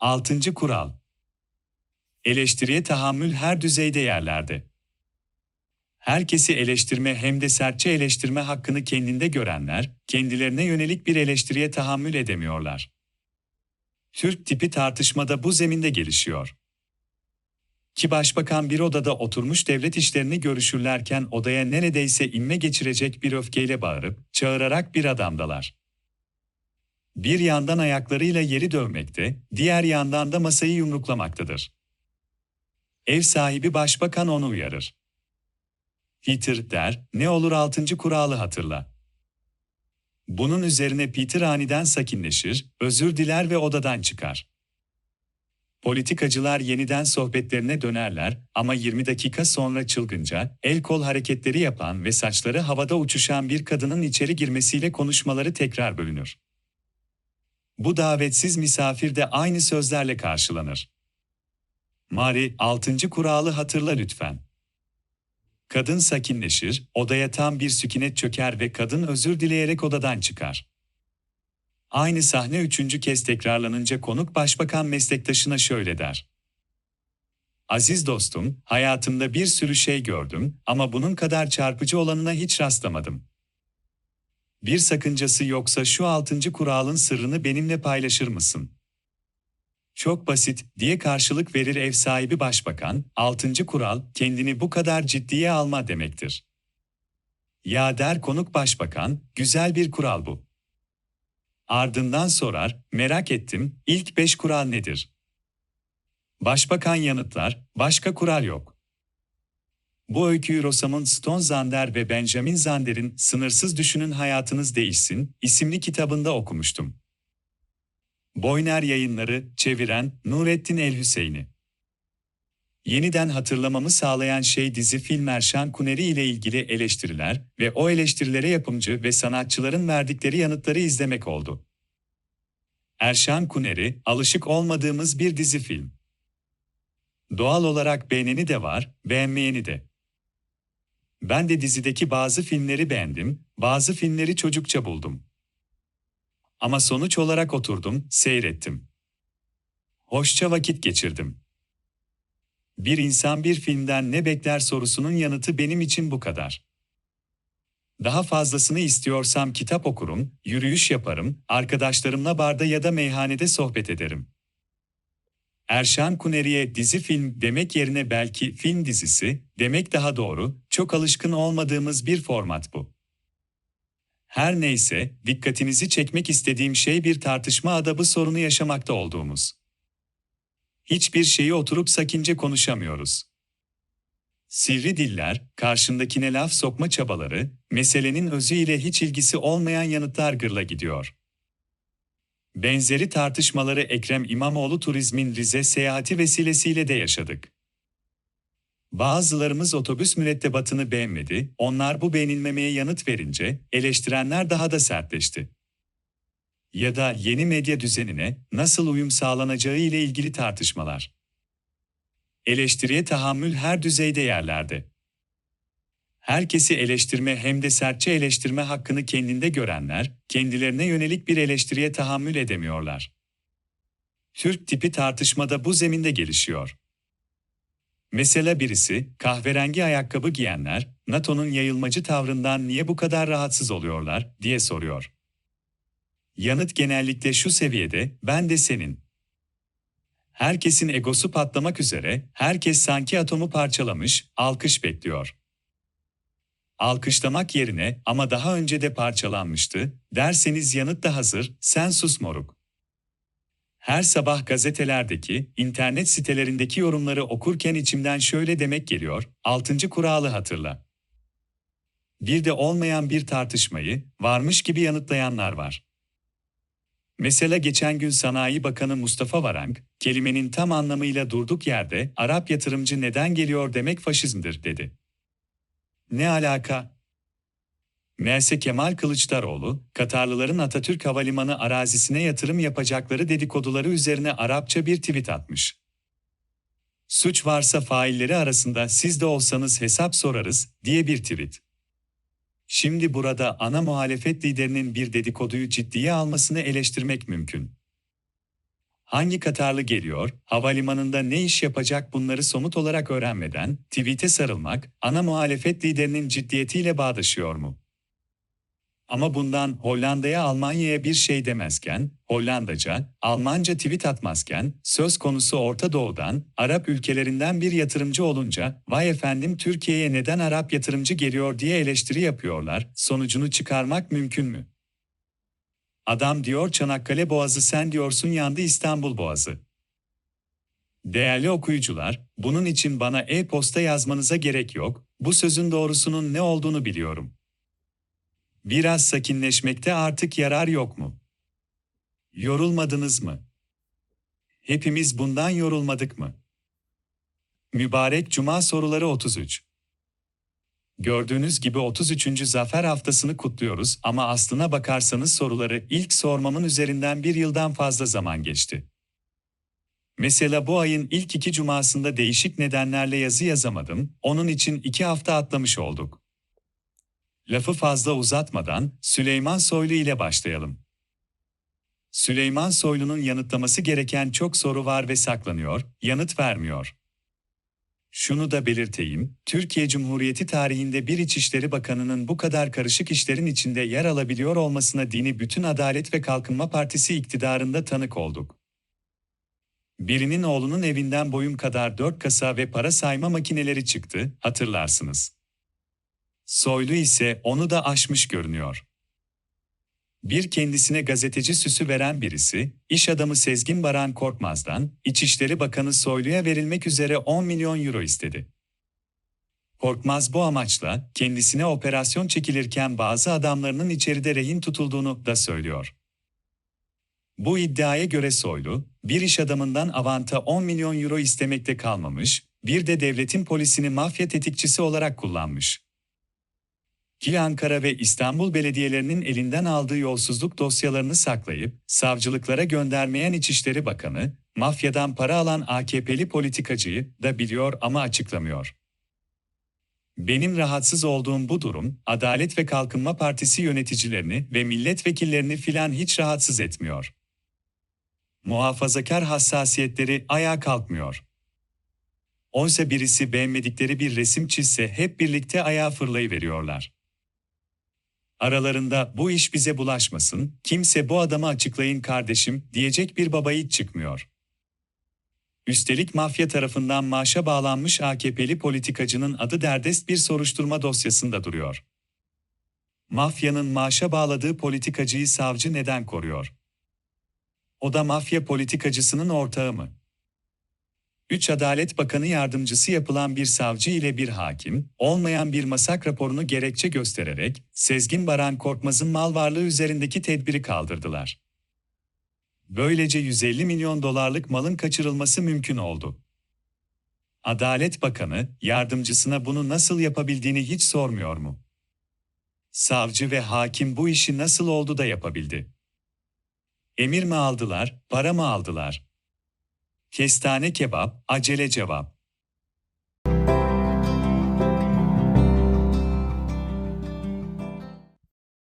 Altıncı kural. Eleştiriye tahammül her düzeyde yerlerde. Herkesi eleştirme hem de sertçe eleştirme hakkını kendinde görenler, kendilerine yönelik bir eleştiriye tahammül edemiyorlar. Türk tipi tartışmada bu zeminde gelişiyor. Ki başbakan bir odada oturmuş devlet işlerini görüşürlerken odaya neredeyse inme geçirecek bir öfkeyle bağırıp, çağırarak bir adamdalar. Bir yandan ayaklarıyla yeri dövmekte, diğer yandan da masayı yumruklamaktadır. Ev sahibi başbakan onu uyarır. Peter der, ne olur altıncı kuralı hatırla. Bunun üzerine Peter aniden sakinleşir, özür diler ve odadan çıkar. Politikacılar yeniden sohbetlerine dönerler ama 20 dakika sonra çılgınca, el kol hareketleri yapan ve saçları havada uçuşan bir kadının içeri girmesiyle konuşmaları tekrar bölünür. Bu davetsiz misafir de aynı sözlerle karşılanır. Mari, altıncı kuralı hatırla lütfen. Kadın sakinleşir, odaya tam bir sükunet çöker ve kadın özür dileyerek odadan çıkar. Aynı sahne üçüncü kez tekrarlanınca konuk başbakan meslektaşına şöyle der. Aziz dostum, hayatımda bir sürü şey gördüm ama bunun kadar çarpıcı olanına hiç rastlamadım. Bir sakıncası yoksa şu altıncı kuralın sırrını benimle paylaşır mısın? Çok basit diye karşılık verir ev sahibi başbakan, altıncı kural, kendini bu kadar ciddiye alma demektir. Ya der konuk başbakan, güzel bir kural bu. Ardından sorar, merak ettim, ilk beş kural nedir? Başbakan yanıtlar, başka kural yok. Bu öyküyü Rosamund Stone Zander ve Benjamin Zander'in Sınırsız Düşünün Hayatınız Değişsin isimli kitabında okumuştum. Boyner Yayınları, çeviren Nurettin El Hüseyni. Yeniden hatırlamamı sağlayan şey dizi film Erşan Kuneri ile ilgili eleştiriler ve o eleştirilere yapımcı ve sanatçıların verdikleri yanıtları izlemek oldu. Erşan Kuneri, alışık olmadığımız bir dizi film. Doğal olarak beğeneni de var, beğenmeyeni de. Ben de dizideki bazı filmleri beğendim, bazı filmleri çocukça buldum. Ama sonuç olarak oturdum, seyrettim. Hoşça vakit geçirdim. Bir insan bir filmden ne bekler sorusunun yanıtı benim için bu kadar. Daha fazlasını istiyorsam kitap okurum, yürüyüş yaparım, arkadaşlarımla barda ya da meyhanede sohbet ederim. Erşan Kuneri'ye dizi film demek yerine belki film dizisi demek daha doğru, çok alışkın olmadığımız bir format bu. Her neyse, dikkatinizi çekmek istediğim şey bir tartışma adabı sorunu yaşamakta olduğumuz. Hiçbir şeyi oturup sakince konuşamıyoruz. Sivri diller, karşındakine laf sokma çabaları, meselenin özü ile hiç ilgisi olmayan yanıtlar gırla gidiyor. Benzeri tartışmaları Ekrem İmamoğlu Turizm'in Rize seyahati vesilesiyle de yaşadık. Bazılarımız otobüs mürettebatını beğenmedi, onlar bu beğenilmemeye yanıt verince, eleştirenler daha da sertleşti. Ya da yeni medya düzenine nasıl uyum sağlanacağı ile ilgili tartışmalar. Eleştiriye tahammül her düzeyde yerlerde. Herkesi eleştirme hem de sertçe eleştirme hakkını kendinde görenler, kendilerine yönelik bir eleştiriye tahammül edemiyorlar. Türk tipi tartışmada bu zeminde gelişiyor. Mesela birisi, kahverengi ayakkabı giyenler, NATO'nun yayılmacı tavrından niye bu kadar rahatsız oluyorlar, diye soruyor. Yanıt genellikle şu seviyede, ben de senin. Herkesin egosu patlamak üzere, herkes sanki atomu parçalamış, alkış bekliyor. Alkışlamak yerine ama daha önce de parçalanmıştı, derseniz yanıt da hazır, sen sus moruk. Her sabah gazetelerdeki, internet sitelerindeki yorumları okurken içimden şöyle demek geliyor, altıncı kuralı hatırla. Bir de olmayan bir tartışmayı, varmış gibi yanıtlayanlar var. Mesela geçen gün Sanayi Bakanı Mustafa Varank, kelimenin tam anlamıyla durduk yerde Arap yatırımcı neden geliyor demek faşizmdir dedi. Ne alaka? Meğerse Kemal Kılıçdaroğlu, Katarlıların Atatürk Havalimanı arazisine yatırım yapacakları dedikoduları üzerine Arapça bir tweet atmış. Suç varsa failleri arasında siz de olsanız hesap sorarız diye bir tweet. Şimdi burada ana muhalefet liderinin bir dedikoduyu ciddiye almasını eleştirmek mümkün. Hangi Katarlı geliyor, havalimanında ne iş yapacak bunları somut olarak öğrenmeden, tweet'e sarılmak, ana muhalefet liderinin ciddiyetiyle bağdaşıyor mu? Ama bundan Hollanda'ya Almanya'ya bir şey demezken, Hollandaca, Almanca tweet atmazken, söz konusu Orta Doğu'dan, Arap ülkelerinden bir yatırımcı olunca, vay efendim Türkiye'ye neden Arap yatırımcı geliyor diye eleştiri yapıyorlar, sonucunu çıkarmak mümkün mü? Adam diyor Çanakkale Boğazı sen diyorsun yandı İstanbul Boğazı. Değerli okuyucular, bunun için bana e-posta yazmanıza gerek yok, bu sözün doğrusunun ne olduğunu biliyorum. Biraz sakinleşmekte artık yarar yok mu? Yorulmadınız mı? Hepimiz bundan yorulmadık mı? Mübarek Cuma soruları 33. Gördüğünüz gibi 33. Zafer haftasını kutluyoruz ama aslına bakarsanız soruları ilk sormamın üzerinden bir yıldan fazla zaman geçti. Mesela bu ayın ilk iki cumasında değişik nedenlerle yazı yazamadım, onun için iki hafta atlamış olduk. Lafı fazla uzatmadan Süleyman Soylu ile başlayalım. Süleyman Soylu'nun yanıtlaması gereken çok soru var ve saklanıyor, yanıt vermiyor. Şunu da belirteyim, Türkiye Cumhuriyeti tarihinde bir İçişleri Bakanı'nın bu kadar karışık işlerin içinde yer alabiliyor olmasına dini bütün Adalet ve Kalkınma Partisi iktidarında tanık olduk. Birinin oğlunun evinden boyum kadar dört kasa ve para sayma makineleri çıktı, hatırlarsınız. Soylu ise onu da aşmış görünüyor. Bir kendisine gazeteci süsü veren birisi, iş adamı Sezgin Baran Korkmaz'dan, İçişleri Bakanı Soylu'ya verilmek üzere 10 milyon euro istedi. Korkmaz bu amaçla, kendisine operasyon çekilirken bazı adamlarının içeride rehin tutulduğunu da söylüyor. Bu iddiaya göre Soylu, bir iş adamından avanta 10 milyon euro istemekte kalmamış, bir de devletin polisini mafya tetikçisi olarak kullanmış ki Ankara ve İstanbul belediyelerinin elinden aldığı yolsuzluk dosyalarını saklayıp savcılıklara göndermeyen İçişleri Bakanı, mafyadan para alan AKP'li politikacıyı da biliyor ama açıklamıyor. Benim rahatsız olduğum bu durum, Adalet ve Kalkınma Partisi yöneticilerini ve milletvekillerini filan hiç rahatsız etmiyor. Muhafazakar hassasiyetleri ayağa kalkmıyor. Oysa birisi beğenmedikleri bir resim çizse hep birlikte ayağa fırlayıveriyorlar. Aralarında bu iş bize bulaşmasın, kimse bu adamı açıklayın kardeşim diyecek bir baba hiç çıkmıyor. Üstelik mafya tarafından maaşa bağlanmış AKP'li politikacının adı derdest bir soruşturma dosyasında duruyor. Mafyanın maaşa bağladığı politikacıyı savcı neden koruyor? O da mafya politikacısının ortağı mı? 3 Adalet Bakanı yardımcısı yapılan bir savcı ile bir hakim, olmayan bir masak raporunu gerekçe göstererek, Sezgin Baran Korkmaz'ın mal varlığı üzerindeki tedbiri kaldırdılar. Böylece 150 milyon dolarlık malın kaçırılması mümkün oldu. Adalet Bakanı, yardımcısına bunu nasıl yapabildiğini hiç sormuyor mu? Savcı ve hakim bu işi nasıl oldu da yapabildi? Emir mi aldılar, para mı aldılar? Kestane kebap, acele cevap.